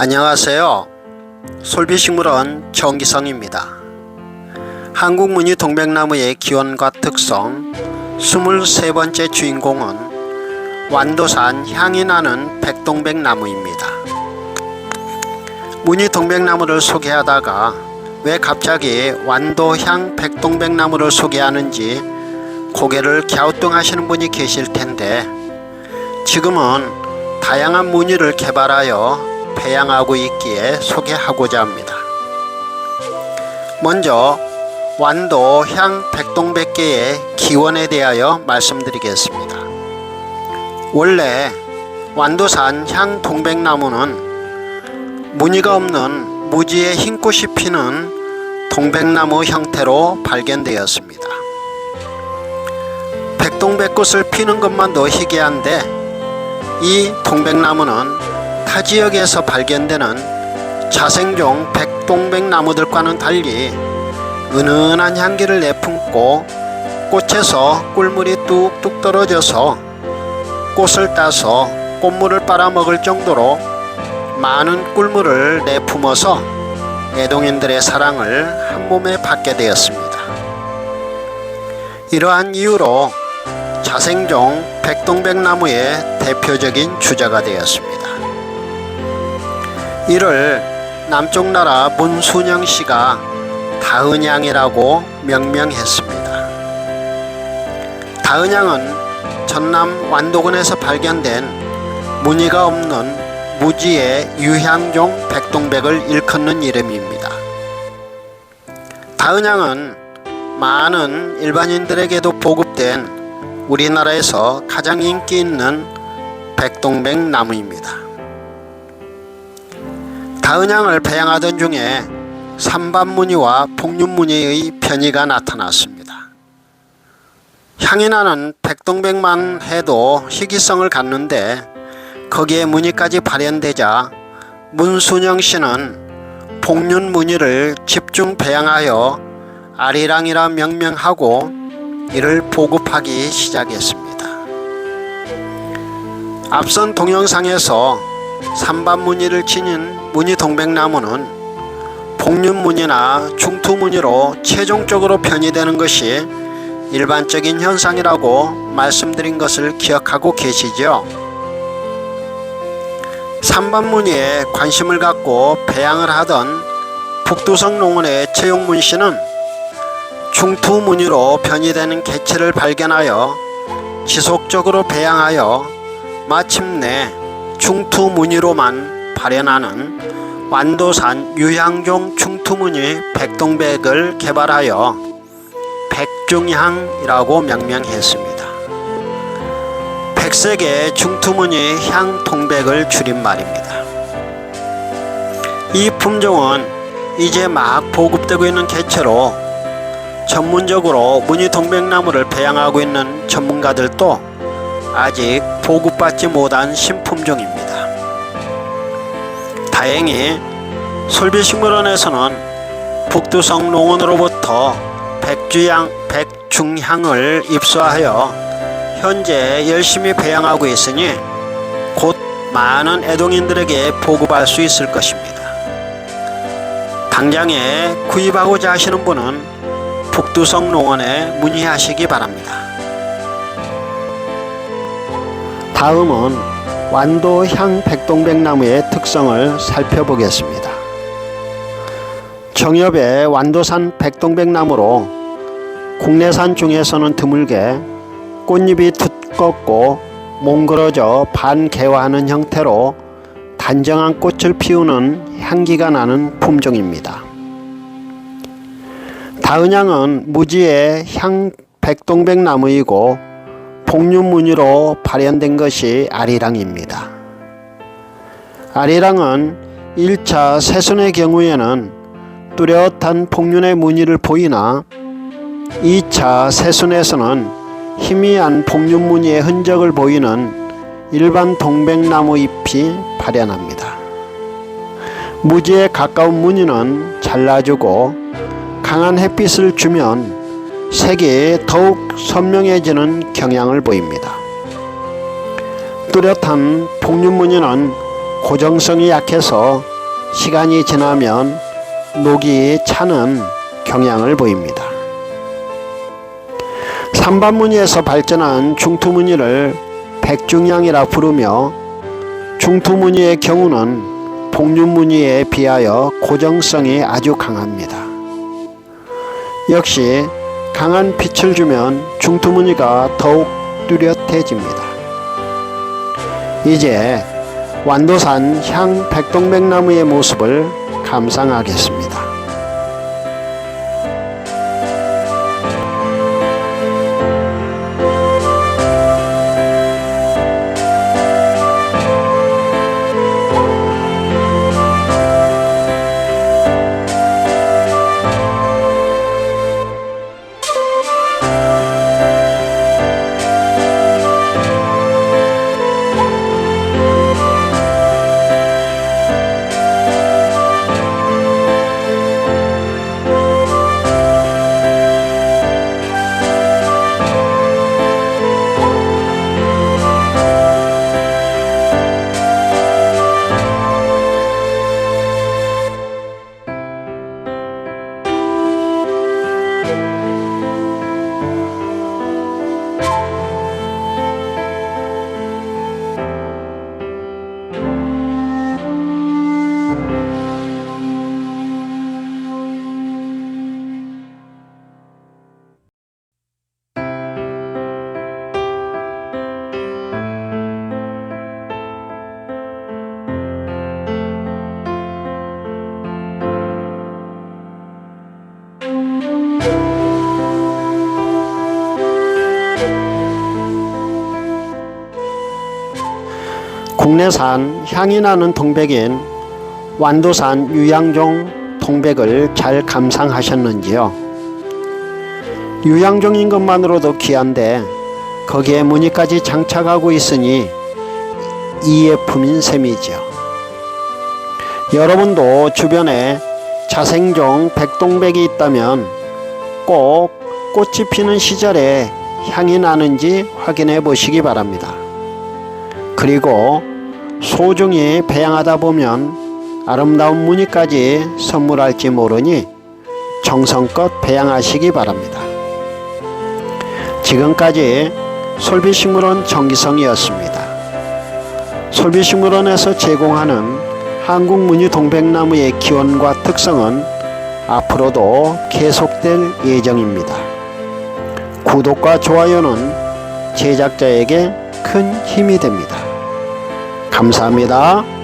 안녕하세요. 솔비식물원 정기성입니다. 한국무늬 동백나무의 기원과 특성 23번째 주인공은 완도산 향이 나는 백동백나무입니다. 무늬 동백나무를 소개하다가 왜 갑자기 완도향 백동백나무를 소개하는지 고개를 갸우뚱하시는 분이 계실 텐데 지금은 다양한 무늬를 개발하여 배양하고 있기에 소개하고자 합니다. 먼저 완도 향 백동백계의 기원에 대하여 말씀드리겠습니다. 원래 완도산 향 동백나무는 무늬가 없는 무지의 흰 꽃이 피는 동백나무 형태로 발견되었습니다. 백동백꽃을 피는 것만도 희귀한데 이 동백나무는 타 지역에서 발견되는 자생종 백동백나무들과는 달리 은은한 향기를 내품고 꽃에서 꿀물이 뚝뚝 떨어져서 꽃을 따서 꽃물을 빨아먹을 정도로 많은 꿀물을 내품어서 애동인들의 사랑을 한 몸에 받게 되었습니다. 이러한 이유로 자생종 백동백나무의 대표적인 주자가 되었습니다. 이를 남쪽 나라 문순영 씨가 다은양이라고 명명했습니다. 다은양은 전남 완도군에서 발견된 무늬가 없는 무지의 유향종 백동백을 일컫는 이름입니다. 다은양은 많은 일반인들에게도 보급된 우리나라에서 가장 인기 있는 백동백 나무입니다. 다은양을 배양하던 중에 삼반무늬와 복륜무늬의 변이가 나타났습니다. 향이 나는 백동백만 해도 희귀성을 갖는데 거기에 무늬까지 발현되자 문순영 씨는 복륜 무늬를 집중 배양하여 아리랑이라 명명하고 이를 보급하기 시작했습니다. 앞선 동영상에서 삼반무늬를 지닌 무늬 동백나무는 복륜무늬나 중투무늬로 최종적으로 변이되는 것이 일반적인 현상이라고 말씀드린 것을 기억하고 계시죠? 삼반무늬에 관심을 갖고 배양을 하던 북두성 농원의 최용문 씨는 중투 무늬로 변이되는 개체를 발견하여 지속적으로 배양하여 마침내 중투무늬로만 발현하는 완도산 유향종 중투무늬 백동백을 개발하여 백중향이라고 명명했습니다. 백색의 중투무늬 향동백을 줄인 말입니다. 이 품종은 이제 막 보급되고 있는 개체로 전문적으로 무늬 동백나무를 배양하고 있는 전문가들도 아직 보급받지 못한 신품종입니다. 다행히 솔비식물원에서는 북두성 농원으로부터 백주향, 백중향을 입수하여 현재 열심히 배양하고 있으니 곧 많은 애동인들에게 보급할 수 있을 것입니다. 당장에 구입하고자 하시는 분은 북두성 농원에 문의하시기 바랍니다. 다음은 완도향 백동백나무의 특성을 살펴보겠습니다. 정엽의 완도산 백동백나무로 국내산 중에서는 드물게 꽃잎이 두껍고 몽그러져 반개화하는 형태로 단정한 꽃을 피우는 향기가 나는 품종입니다. 다은향은 무지의 향 백동백나무이고 복륜무늬로 발현된 것이 아리랑입니다. 아리랑은 1차 새순의 경우에는 뚜렷한 복륜의 무늬를 보이나 2차 새순에서는 희미한 복륜무늬의 흔적을 보이는 일반 동백나무 잎이 발현합니다. 무지에 가까운 무늬는 잘라주고 강한 햇빛을 주면 색이 더욱 선명해지는 경향을 보입니다. 뚜렷한 복륜무늬는 고정성이 약해서 시간이 지나면 녹이 차는 경향을 보입니다. 삼반무늬에서 발전한 중투무늬를 백중양이라 부르며 중투무늬의 경우는 복륜무늬에 비하여 고정성이 아주 강합니다. 역시 강한 빛을 주면 중투무늬가 더욱 뚜렷해집니다. 이제 완도산 향 백동백나무의 모습을 감상하겠습니다. 국내산 향이 나는 동백인 완도산 유양종 동백을 잘 감상하셨는지요? 유양종인 것만으로도 귀한데 거기에 무늬까지 장착하고 있으니 이예품인 셈이죠. 여러분도 주변에 자생종 백동백이 있다면 꼭 꽃이 피는 시절에 향이 나는지 확인해 보시기 바랍니다. 그리고 소중히 배양하다 보면 아름다운 무늬까지 선물할지 모르니 정성껏 배양하시기 바랍니다. 지금까지 솔비식물원 정기성이었습니다. 솔비식물원에서 제공하는 한국 무늬 동백나무의 기원과 특성은 앞으로도 계속될 예정입니다. 구독과 좋아요는 제작자에게 큰 힘이 됩니다. 감사합니다.